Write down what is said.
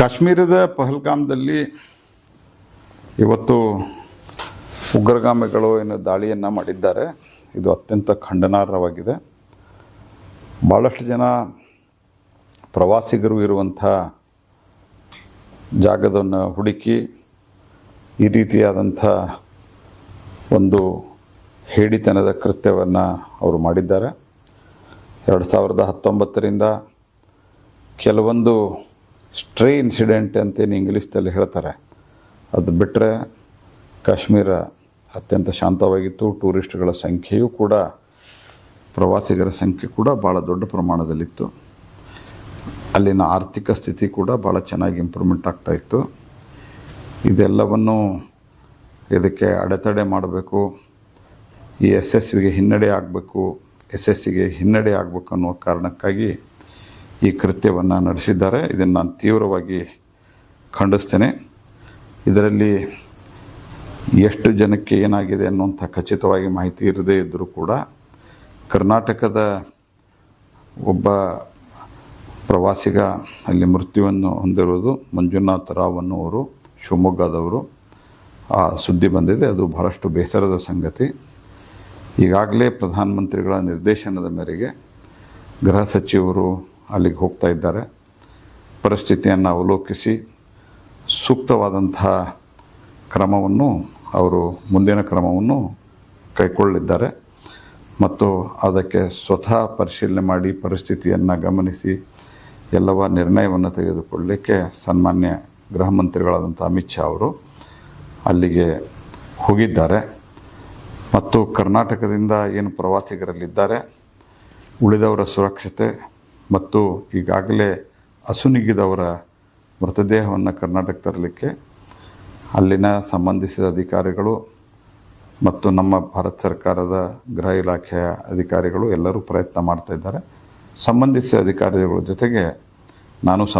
ಕಾಶ್ಮೀರದ ಪಹಲ್ಗಾಮ್ದಲ್ಲಿ ಇವತ್ತು ಉಗ್ರಗಾಮಿಗಳು ಏನು ದಾಳಿಯನ್ನು ಮಾಡಿದ್ದಾರೆ. ಇದು ಅತ್ಯಂತ ಖಂಡನಾರ್ಹವಾಗಿದೆ. ಭಾಳಷ್ಟು ಜನ ಪ್ರವಾಸಿಗರು ಇರುವಂಥ ಜಾಗದನ್ನು ಹುಡುಕಿ ಈ ರೀತಿಯಾದಂಥ ಒಂದು ಹೇಡಿತನದ ಕೃತ್ಯವನ್ನು ಅವರು ಮಾಡಿದ್ದಾರೆ. ಎರಡು ಸಾವಿರದ ಹತ್ತೊಂಬತ್ತರಿಂದ ಕೆಲವೊಂದು ಸ್ಟ್ರೇ ಇನ್ಸಿಡೆಂಟ್ ಅಂತೇನು ಇಂಗ್ಲೀಷ್ದಲ್ಲಿ ಹೇಳ್ತಾರೆ. ಅದು ಬಿಟ್ಟರೆ ಕಾಶ್ಮೀರ ಅತ್ಯಂತ ಶಾಂತವಾಗಿತ್ತು, ಟೂರಿಸ್ಟ್ಗಳ ಸಂಖ್ಯೆಯೂ ಕೂಡ, ಪ್ರವಾಸಿಗರ ಸಂಖ್ಯೆ ಕೂಡ ಭಾಳ ದೊಡ್ಡ ಪ್ರಮಾಣದಲ್ಲಿತ್ತು. ಅಲ್ಲಿನ ಆರ್ಥಿಕ ಸ್ಥಿತಿ ಕೂಡ ಭಾಳ ಚೆನ್ನಾಗಿ ಇಂಪ್ರೂವ್ಮೆಂಟ್ ಆಗ್ತಾಯಿತ್ತು ಇದೆಲ್ಲವನ್ನು ಇದಕ್ಕೆ ಅಡೆತಡೆ ಮಾಡಬೇಕು, ಈ ಎಸ್ ಎಸ್ ವಿಗೆ ಹಿನ್ನಡೆ ಆಗಬೇಕು, ಎಸ್ ಎಸ್ ಸಿಗೆ ಹಿನ್ನಡೆ ಆಗಬೇಕು ಅನ್ನೋ ಕಾರಣಕ್ಕಾಗಿ ಈ ಕೃತ್ಯವನ್ನು ನಡೆಸಿದ್ದಾರೆ. ಇದನ್ನು ನಾನು ತೀವ್ರವಾಗಿ ಖಂಡಿಸ್ತೇನೆ. ಇದರಲ್ಲಿ ಎಷ್ಟು ಜನಕ್ಕೆ ಏನಾಗಿದೆ ಅನ್ನುವಂಥ ಖಚಿತವಾಗಿ ಮಾಹಿತಿ ಇರದೇ ಇದ್ದರೂ ಕೂಡ ಕರ್ನಾಟಕದ ಒಬ್ಬ ಪ್ರವಾಸಿಗ ಅಲ್ಲಿ ಮೃತ್ಯುವನ್ನು ಹೊಂದಿರುವುದು ಮಂಜುನಾಥ್ ರಾವ್ ಅನ್ನುವರು, ಶಿವಮೊಗ್ಗದವರು. ಆ ಸುದ್ದಿ ಬಂದಿದೆ. ಅದು ಬಹಳಷ್ಟು ಬೇಸರದ ಸಂಗತಿ. ಈಗಾಗಲೇ ಪ್ರಧಾನಮಂತ್ರಿಗಳ ನಿರ್ದೇಶನದ ಮೇರೆಗೆ ಗೃಹ ಸಚಿವರು ಅಲ್ಲಿಗೆ ಹೋಗ್ತಾ ಇದ್ದಾರೆ. ಪರಿಸ್ಥಿತಿಯನ್ನು ಅವಲೋಕಿಸಿ ಸೂಕ್ತವಾದಂತಹ ಕ್ರಮವನ್ನು ಅವರು, ಮುಂದಿನ ಕ್ರಮವನ್ನು ಕೈಗೊಳ್ಳಲಿದ್ದಾರೆ ಮತ್ತು ಅದಕ್ಕೆ ಸ್ವತಃ ಪರಿಶೀಲನೆ ಮಾಡಿ ಪರಿಸ್ಥಿತಿಯನ್ನು ಗಮನಿಸಿ ಎಲ್ಲವ ನಿರ್ಣಯವನ್ನು ತೆಗೆದುಕೊಳ್ಳಲಿಕ್ಕೆ ಸನ್ಮಾನ್ಯ ಗೃಹ ಮಂತ್ರಿಗಳಾದಂಥ ಅಮಿತ್ ಶಾ ಅವರು ಅಲ್ಲಿಗೆ ಹೋಗಿದ್ದಾರೆ. ಮತ್ತು ಕರ್ನಾಟಕದಿಂದ ಏನು ಪ್ರವಾಸಿಗರಲ್ಲಿದ್ದಾರೆ, ಉಳಿದವರ ಸುರಕ್ಷತೆ ಮತ್ತು ಈಗಾಗಲೇ ಅಸುನಿಗಿದವರ ಮೃತದೇಹವನ್ನು ಕರ್ನಾಟಕ ತರಲಿಕ್ಕೆ ಅಲ್ಲಿನ ಸಂಬಂಧಿಸಿದ ಅಧಿಕಾರಿಗಳು ಮತ್ತು ನಮ್ಮ ಭಾರತ ಸರ್ಕಾರದ ಗೃಹ ಇಲಾಖೆಯ ಅಧಿಕಾರಿಗಳು ಎಲ್ಲರೂ ಪ್ರಯತ್ನ ಮಾಡ್ತಾ ಇದ್ದಾರೆ. ಸಂಬಂಧಿಸಿದ ಅಧಿಕಾರಿಗಳ ಜೊತೆಗೆ ನಾನು ಸಂ